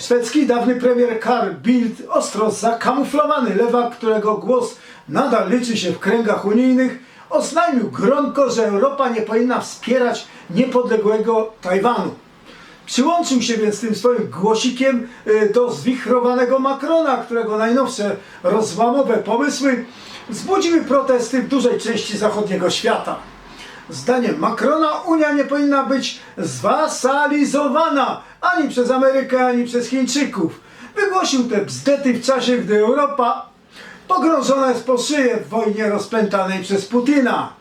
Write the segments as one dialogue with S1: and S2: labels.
S1: Szwedzki dawny premier Carl Bildt, ostro zakamuflowany lewak, którego głos nadal liczy się w kręgach unijnych, oznajmił gronko, że Europa nie powinna wspierać niepodległego Tajwanu. Przyłączył się więc tym swoim głosikiem y, do zwichrowanego Macrona, którego najnowsze rozłamowe pomysły wzbudziły protesty w dużej części zachodniego świata. Zdaniem Macrona Unia nie powinna być zwasalizowana ani przez Amerykę, ani przez Chińczyków. Wygłosił te bzdety w czasie, gdy Europa pogrążona jest po szyję w wojnie rozpętanej przez Putina.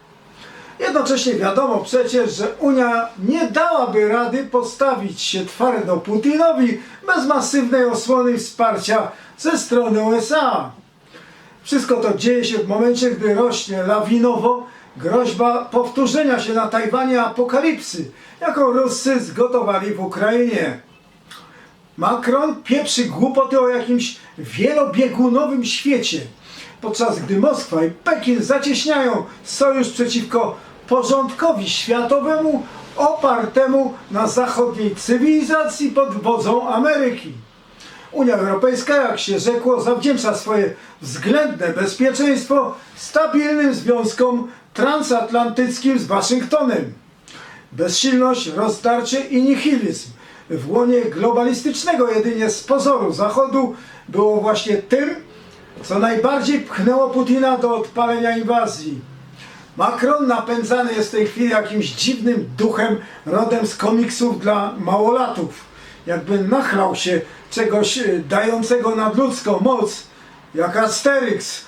S1: Jednocześnie wiadomo przecież, że Unia nie dałaby rady postawić się twardo Putinowi bez masywnej osłony wsparcia ze strony USA. Wszystko to dzieje się w momencie, gdy rośnie lawinowo groźba powtórzenia się na Tajwanie apokalipsy, jaką Ruscy zgotowali w Ukrainie. Macron pieprzy głupoty o jakimś wielobiegunowym świecie, podczas gdy Moskwa i Pekin zacieśniają sojusz przeciwko porządkowi światowemu opartemu na zachodniej cywilizacji pod wodzą Ameryki. Unia Europejska, jak się rzekło, zawdzięcza swoje względne bezpieczeństwo stabilnym związkom transatlantyckim z Waszyngtonem. Bezsilność, rozdarcie i nihilizm w łonie globalistycznego jedynie z pozoru Zachodu było właśnie tym, co najbardziej pchnęło Putina do odpalenia inwazji. Macron napędzany jest w tej chwili jakimś dziwnym duchem rodem z komiksów dla małolatów. Jakby nachlał się czegoś e, dającego nadludzką moc, jak Asterix.